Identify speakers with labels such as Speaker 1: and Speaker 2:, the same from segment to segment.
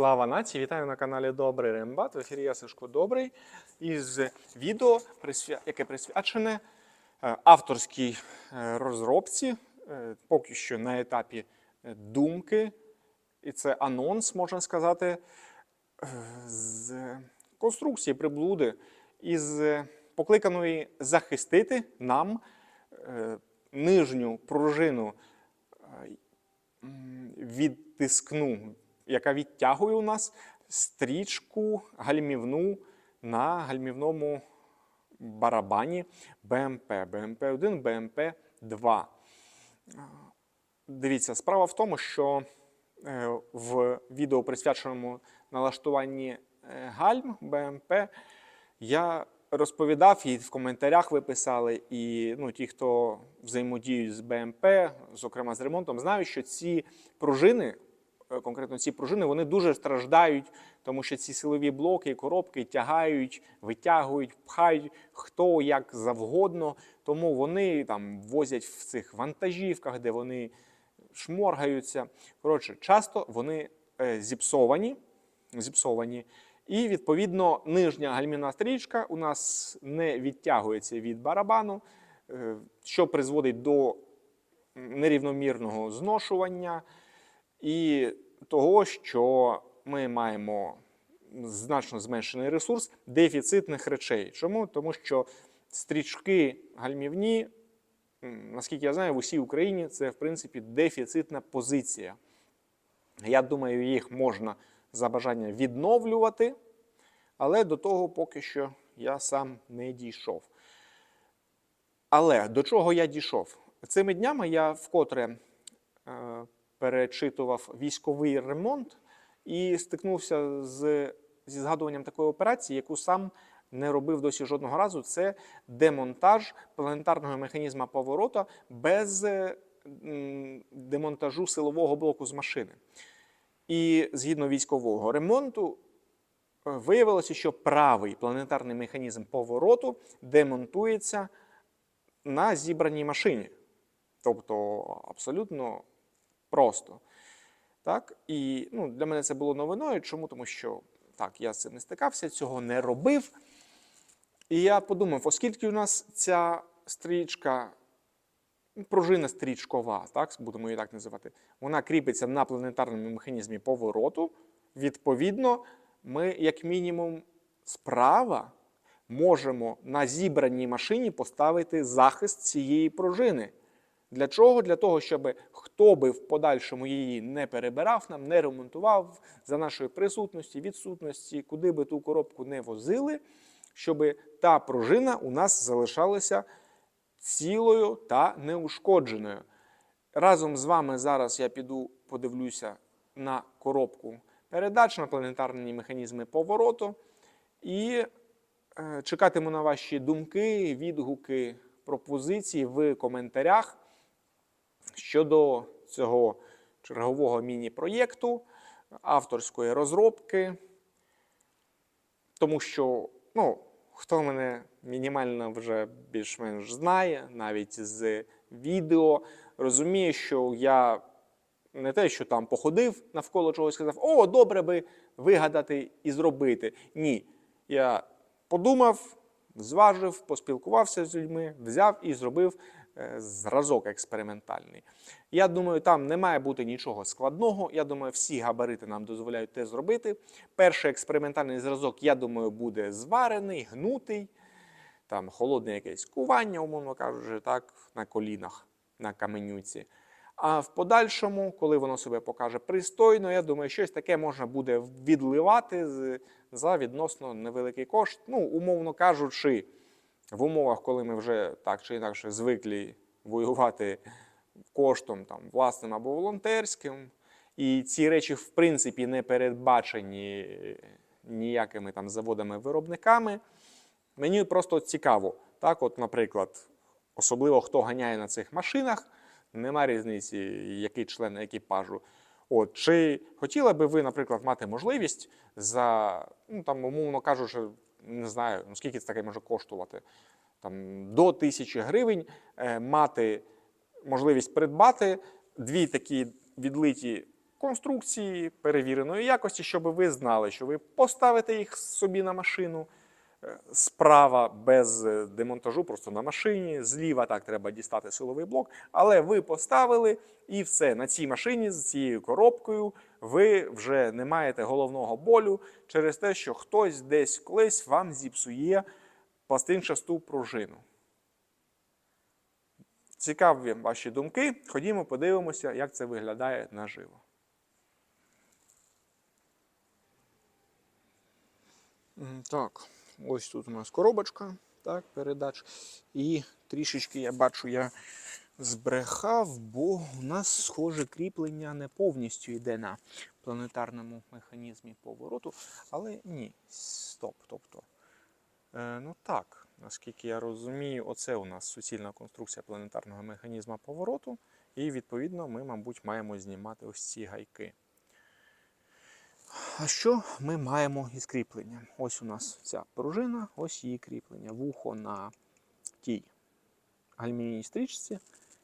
Speaker 1: Слава нації! Вітаю на каналі Добрий Рембат. В ефірі я Сашко Добрий із відео, яке присвячене е, авторській е, розробці, е, поки що на етапі думки, і це анонс, можна сказати, з конструкції приблуди, із покликаної захистити нам нижню пружину відтискну, яка відтягує у нас стрічку гальмівну на гальмівному барабані БМП, БМП-1, БМП-2. Дивіться, справа в тому, що е, в відео, присвяченому налаштуванні е, гальм БМП, я розповідав і в коментарях ви писали, і ну, ті, хто взаємодіють з БМП, зокрема з ремонтом, знають, що ці пружини, конкретно ці пружини, вони дуже страждають, тому що ці силові блоки і коробки тягають, витягують, пхають хто як завгодно. Тому вони там возять в цих вантажівках, де вони шморгаються. Коротше, часто вони е, зіпсовані, зіпсовані. І, відповідно, нижня гальмівна стрічка у нас не відтягується від барабану, е, що призводить до нерівномірного зношування і того, що ми маємо значно зменшений ресурс дефіцитних речей. Чому? Тому що стрічки гальмівні, наскільки я знаю, в усій Україні це в принципі дефіцитна позиція. Я думаю, їх можна за бажання відновлювати, але до того поки що я сам не дійшов. Але до чого я дійшов? Цими днями я вкотре е, перечитував військовий ремонт і стикнувся з, зі згадуванням такої операції, яку сам не робив досі жодного разу. Це демонтаж планетарного механізма поворота без е, демонтажу силового блоку з машини. І згідно військового ремонту, е, виявилося, що правий планетарний механізм повороту демонтується на зібраній машині. Тобто абсолютно просто. Так? І ну, для мене це було новиною. Чому? Тому що так, я з цим не стикався, цього не робив. І я подумав, оскільки у нас ця стрічка, пружина стрічкова, так, будемо її так називати, вона кріпиться на планетарному механізмі повороту, відповідно, ми, як мінімум, справа можемо на зібраній машині поставити захист цієї пружини. Для чого? Для того, щоб хто би в подальшому її не перебирав нам, не ремонтував за нашої присутності, відсутності, куди би ту коробку не возили, щоб та пружина у нас залишалася цілою та неушкодженою. Разом з вами зараз я піду подивлюся на коробку передач, на планетарні механізми повороту і е, чекатиму на ваші думки, відгуки, пропозиції в коментарях щодо цього чергового міні-проєкту, авторської розробки. Тому що, ну, хто мене мінімально вже більш-менш знає, навіть з відео, розуміє, що я не те, що там походив навколо чогось, сказав, о, добре би вигадати і зробити. Ні. Я подумав, зважив, поспілкувався з людьми, взяв і зробив зразок експериментальний. Я думаю, там не має бути нічого складного. Я думаю, всі габарити нам дозволяють те зробити. Перший експериментальний зразок, я думаю, буде зварений, гнутий, там холодне якесь кування, умовно кажучи, так, на колінах, на каменюці. А в подальшому, коли воно себе покаже пристойно, я думаю, щось таке можна буде відливати за відносно невеликий кошт. Ну, умовно кажучи, в умовах, коли ми вже так чи інакше звиклі воювати коштом там, власним або волонтерським, і ці речі, в принципі, не передбачені ніякими там заводами-виробниками. Мені просто цікаво, так, от, наприклад, особливо хто ганяє на цих машинах, нема різниці, який член екіпажу. От, чи хотіли би ви, наприклад, мати можливість за, ну там, умовно кажучи, не знаю, ну скільки це таке може коштувати, там, до тисячі гривень е, мати можливість придбати дві такі відлиті конструкції перевіреної якості, щоб ви знали, що ви поставите їх собі на машину. Справа без е, демонтажу, просто на машині. Зліва так треба дістати силовий блок. Але ви поставили і все. На цій машині з цією коробкою ви вже не маєте головного болю через те, що хтось десь колись вам зіпсує пластинчасту пружину. Цікаві ваші думки. Ходімо, подивимося, як це виглядає наживо. Так, ось тут у нас коробочка, так, передач. І трішечки я бачу, я збрехав, бо у нас схоже кріплення не повністю йде на планетарному механізмі повороту. Але ні, стоп. Тобто, е, ну так, наскільки я розумію, оце у нас суцільна конструкція планетарного механізму повороту. І відповідно ми, мабуть, маємо знімати ось ці гайки. А що ми маємо із кріпленням? Ось у нас ця пружина, ось її кріплення. Вухо на тій гальмівній стрічці,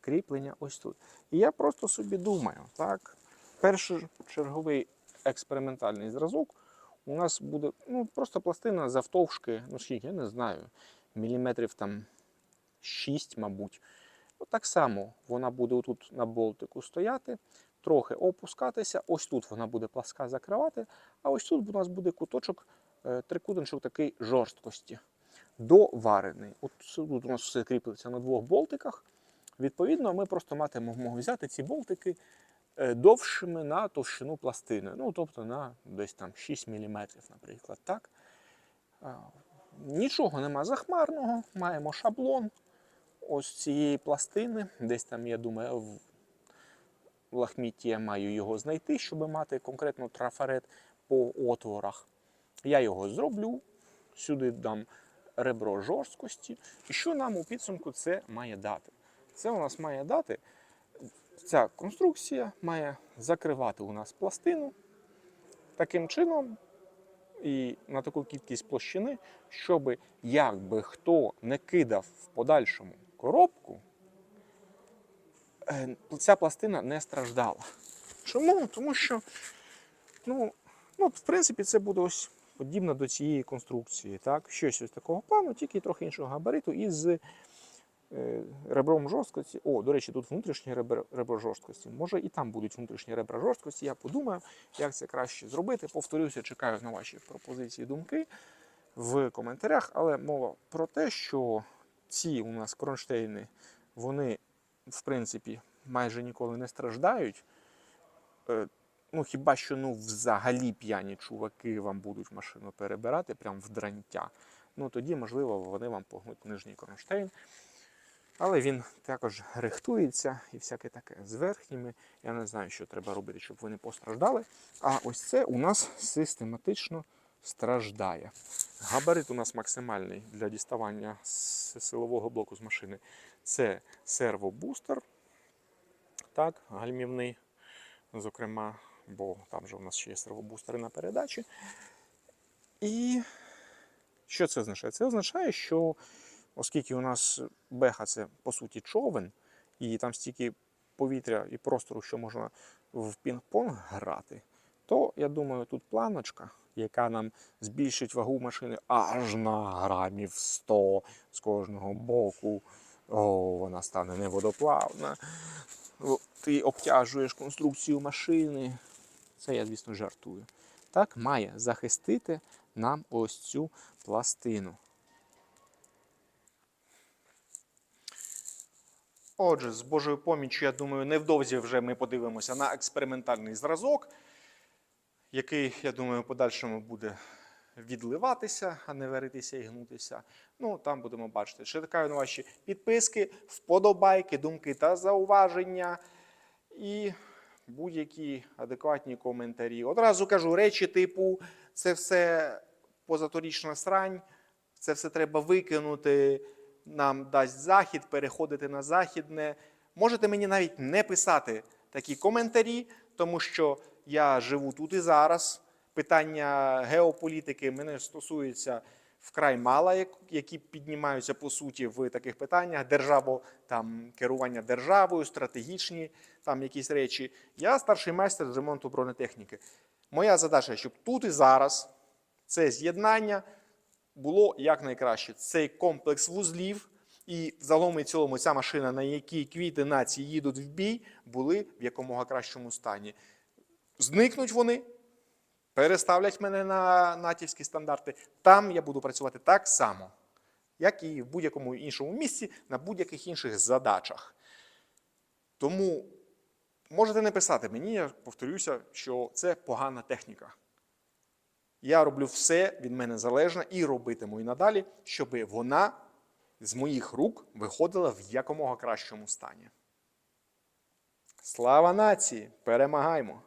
Speaker 1: кріплення ось тут. І я просто собі думаю, так, перший черговий експериментальний зразок у нас буде ну, просто пластина завтовшки, ну скільки, я не знаю, міліметрів там 6, мабуть. От так само вона буде отут на болтику стояти, трохи опускатися. Ось тут вона буде пласка закривати, а ось тут у нас буде куточок, е, трикутничок такий жорсткості. Доварений. От тут у нас все кріпиться на двох болтиках. Відповідно, ми просто матимемо взяти ці болтики е, довшими на товщину пластини. Ну, тобто на десь там 6 мм, наприклад. Так? Нічого нема захмарного, маємо шаблон ось цієї пластини. Десь там, я думаю, в лахмітті я маю його знайти, щоб мати конкретно трафарет по отворах. Я його зроблю, сюди дам ребро жорсткості. І що нам у підсумку це має дати? Це у нас має дати, ця конструкція має закривати у нас пластину таким чином і на таку кількість площини, щоб як би хто не кидав в подальшому коробку, ця пластина не страждала. Чому? Тому що, ну, ну, в принципі, це буде ось подібно до цієї конструкції. Так? Щось ось такого плану, тільки трохи іншого габариту із е, ребром жорсткості. О, до речі, тут внутрішнє ребро, ребро жорсткості. Може і там будуть внутрішні ребра жорсткості. Я подумаю, як це краще зробити. Повторюся, чекаю на ваші пропозиції, думки в коментарях. Але мова про те, що ці у нас кронштейни, вони, в принципі, майже ніколи не страждають. Е, Ну, хіба що ну, взагалі п'яні чуваки вам будуть машину перебирати прям в дрантя. Ну тоді, можливо, вони вам погнуть нижній кронштейн. Але він також рихтується і всяке таке з верхніми. Я не знаю, що треба робити, щоб вони постраждали. А ось це у нас систематично страждає. Габарит у нас максимальний для діставання силового блоку з машини. Це сервобустер, так, гальмівний, зокрема, бо там же у нас ще є сервобустери на передачі. І що це означає? Це означає, що оскільки у нас беха це по суті човен, і там стільки повітря і простору, що можна в пінг-понг грати, то я думаю, тут планочка, яка нам збільшить вагу машини аж на грамів 100 з кожного боку. О, вона стане неводоплавна. Ти обтяжуєш конструкцію машини. Це я, звісно, жартую. Так має захистити нам ось цю пластину. Отже, з Божою поміччю, я думаю, невдовзі вже ми подивимося на експериментальний зразок, який, я думаю, подальшому буде відливатися, а не варитися і гнутися. Ну, там будемо бачити. Чекаю на ваші підписки, вподобайки, думки та зауваження. І будь-які адекватні коментарі. Одразу кажу, речі типу, це все позаторічна срань, це все треба викинути, нам дасть захід, переходити на західне. Можете мені навіть не писати такі коментарі, тому що я живу тут і зараз. Питання геополітики мене стосується вкрай мало, які піднімаються по суті в таких питаннях. Державо, там керування державою, стратегічні там якісь речі. Я старший майстер з ремонту бронетехніки. Моя задача, щоб тут і зараз це з'єднання було якнайкраще. Цей комплекс вузлів і загалом і цілому ця машина, на якій квіти нації їдуть в бій, були в якомога кращому стані. Зникнуть вони, переставлять мене на натівські стандарти. Там я буду працювати так само, як і в будь-якому іншому місці, на будь-яких інших задачах. Тому можете не писати мені, я повторюся, що це погана техніка. Я роблю все від мене залежне і робитиму і надалі, щоб вона з моїх рук виходила в якомога кращому стані. Слава нації! Перемагаймо!